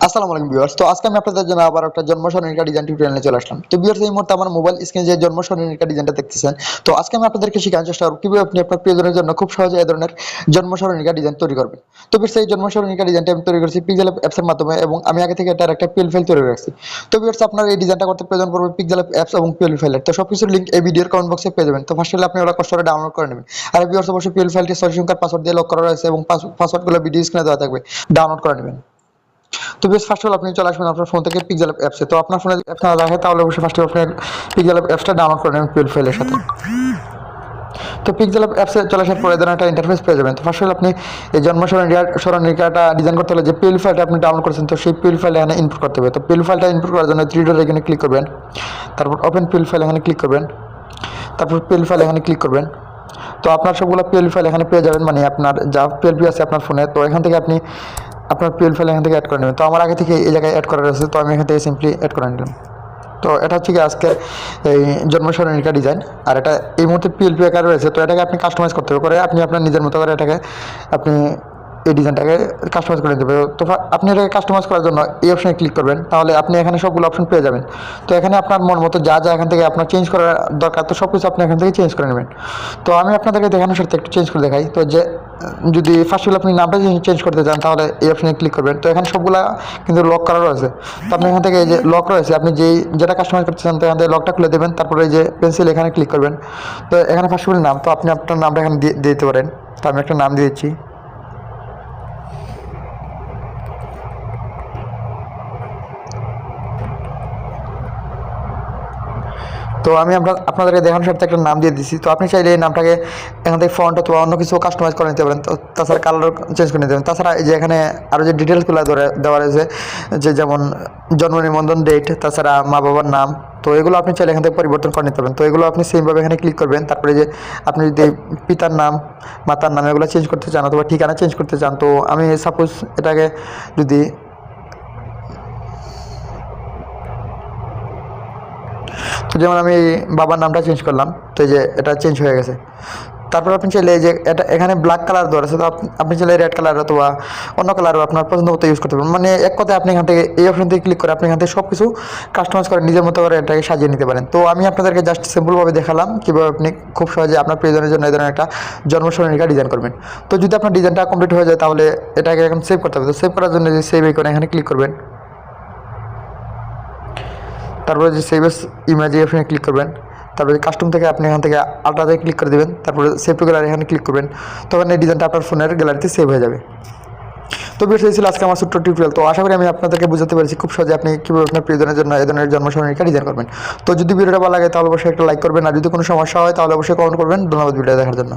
আসসালামু আলাইকুম ভিউয়ার্স। তো আজকে আমি আপনাদের জন্য আবার একটা জন্ম ডিজাইন টিউটোরিয়ালে চলে আসলাম। তো ভিউয়ার্স, এই মুহূর্তে আমার মোবাইল স্ক্রিনে যে জন্ম ডিজাইনটা দেখতেছেন, তো আজকে আমি আপনাদেরকে শেখানোর চেষ্টা করব কীভাবে আপনি আপনার প্রিয়জনের জন্য খুব সহজে এই ধরনের জন্ম ডিজাইন তৈরি করবেন। তো ভিউয়ার্স, এই জন্ম ডিজাইনটা আমি তৈরি করেছি পিক্সেল অ্যাপস এর মাধ্যমে এবং আমি আগে থেকে এটার একটা পিএল ফাইল তৈরি রাখছি তো ভিউয়ার্স, আপনার এই ডিজাইনটা করতে প্রয়োজন পড়বে পিক্সেল অ্যাপস এবং পিএল ফাইলের তো সবকিছুর লিংক এই ভিডিওর কমেন্ট বক্সে পেয়ে যাবেন। তো ফার্স্ট আপনি ওরা কষ্ট করে ডাউনলোড করে নেবেন। আর ভিউয়ার্স, অবশ্যই পিএল ফাইলটি ছয় সংখ্যার পাসওয়ার্ড দিয়ে লক করা রয়েছে এবং পাসওয়ার্ডগুলো ভিডিও স্ক্রিনে দেওয়া থাকবে। ডাউনলোড করে নেবেন। তো বেশ ফার্স্ট অফ আপনি চলে আসবেন আপনার ফোন থেকে পিক্সেল অ্যাপসে তো আপনার ফোনে না রাখে তাহলে অবশ্যই ফার্স্ট আপনার পিক্সেল অ্যাপসটা ডাউনলোড করে নেবেন পিএল ফাইলের সাথে। তো পিক্সেল অ্যাপসে চলে আসার পরে একটা ইন্টারফেস পেয়ে যাবেন। তো ফার্স্ট আপনি এই জন্ম স্মরণিকাটা ডিজাইন করতে হলে যে পিএল ফাইলটা আপনি ডাউনলোড করেছেন, তো সেই পিএল ফাইল এখানে ইনপুট করতে হবে। তো পিএল ফাইলটা ইনপুট করার জন্য থ্রি ডট এখানে ক্লিক করবেন। তারপর ওপেন পিএল ফাইল এখানে ক্লিক করবেন। তারপর পিএল ফাইল এখানে ক্লিক করবেন। তো আপনার সবগুলো পিএল ফাইল এখানে পেয়ে যাবেন মানে আপনার যা পিএলপি আছে আপনার ফোনে তো এখান থেকে আপনি আপনার পিএল ফাইল এখান থেকে অ্যাড করে নেবেন। তো আমার আগে থেকে এই জায়গায় অ্যাড করা রয়েছে তো আমি এখান থেকে সিম্পলি অ্যাড করে নিলাম। তো এটা হচ্ছে কি আজকে এই জন্মসরণিকা ডিজাইন আর এটা এই মুহূর্তে পিএলপি আকার রয়েছে, তো এটাকে আপনি কাস্টমাইজ করতে হবে করে আপনি আপনার নিজের মতো করে এটাকে আপনি এই ডিজাইনটাকে কাস্টমাইজ করে হবে তো আপনি এটাকে কাস্টমাইজ করার জন্য এই অপশানে ক্লিক করবেন, তাহলে আপনি এখানে সবগুলো অপশন পেয়ে যাবেন। তো এখানে আপনার মন মতো যা যা এখান থেকে আপনার চেঞ্জ করার দরকার, তো সব কিছু আপনি এখান থেকে চেঞ্জ করে নেবেন। তো আমি আপনাদেরকে দেখানোর সাথে একটু চেঞ্জ করে দেখাই। তো যে, যদি ফার্স্ট আপনি নামটা চেঞ্জ করতে চান, তাহলে এই অপশানে ক্লিক করবেন। তো এখানে সবগুলা কিন্তু লক করা রয়েছে। তো আপনি এখান থেকে এই যে লক রয়েছে, আপনি যেই, যেটা কাস্টমাইজ করতে চান, তো এখান থেকে লকটা খুলে দেবেন। তারপরে এই যে পেন্সিল এখানে ক্লিক করবেন। তো এখানে ফার্স্ট নাম, তো আপনি আপনার নামটা এখানে দিয়ে দিতে পারেন। তো আমি একটা নাম দিয়েছি তো আমি আপনাদেরকে দেখানোর সাথে একটা নাম দিয়ে দিচ্ছি তো আপনি চাইলে এই নামটাকে এখান থেকে ফন্ট অথবা অন্য কিছু কাস্টমাইজ করে নিতে পারেন। তো তাছাড়া কালার চেঞ্জ করে নিতে পারেন। তাছাড়া এই যে এখানে আরও যে ডিটেলসগুলো দেওয়া রয়েছে, যে যেমন জন্ম নিবন্ধন ডেট তাছাড়া মা বাবার নাম, তো এগুলো আপনি চাইলে এখান থেকে পরিবর্তন করে নিতে পারেন। তো এগুলো আপনি সেমভাবে এখানে ক্লিক করবেন। তারপরে যে আপনি যদি পিতার নাম, মাতার নাম এগুলো চেঞ্জ করতে চান অথবা ঠিকানা চেঞ্জ করতে চান, তো আমি সাপোজ এটাকে যদি তো যেমন আমি বাবার নামটা চেঞ্জ করলাম, তো এই যে এটা চেঞ্জ হয়ে গেছে। তারপর আপনি চাইলে যে এটা এখানে ব্ল্যাক কালার দেওয়া আছে, তো আপনি চাইলে রেড কালার অথবা অন্য কালারও আপনার পছন্দ মতো ইউজ করতে পারেন। মানে এক কথায় আপনি এখান থেকে এই অপশন থেকে ক্লিক করে আপনি এখান থেকে সব কিছু কাস্টমাইজ করে নিজের মতো করে এটাকে সাজিয়ে নিতে পারেন। তো আমি আপনাদেরকে জাস্ট সিম্পলভাবে দেখালাম কীভাবে আপনি খুব সহজে আপনার প্রিয়জনের জন্য এই ধরনের একটা জন্মসরণিকা ডিজাইন করবেন। তো যদি আপনার ডিজাইনটা কমপ্লিট হয়ে যায়, তাহলে এটাকে এখন সেভ করতে হবে। তো সেভ করার জন্য যে সেভ এখানে ক্লিক করবেন। তারপরে যে সেভ এস ইমেজ এখানে ক্লিক করবেন। তারপরে কাস্টম থেকে আপনি এখান থেকে আলট্রাতে ক্লিক করে দেবেন। তারপরে সেভ টু গ্যালারি এখানে ক্লিক করবেন। তখন এই ডিজাইনটা আপনার ফোনের গ্যালারিতে সেভ হয়ে যাবে। তো এই ছিল আজকে আমার ছোট্ট টিউটোরিয়াল তো আশা করি আমি আপনাদেরকে বুঝতে পেরেছি। খুব সহজে আপনি কীভাবে আপনার প্রিয়জনের জন্য এই ধরনের জন্মসরণিকা ডিজাইন করবেন। তো যদি ভিডিওটা ভালো লাগে, তাহলে অবশ্যই একটা লাইক করবেন। আর যদি কোনো সমস্যা হয়, তাহলে অবশ্যই কমেন্ট করবেন। ধন্যবাদ ভিডিও দেখার জন্য।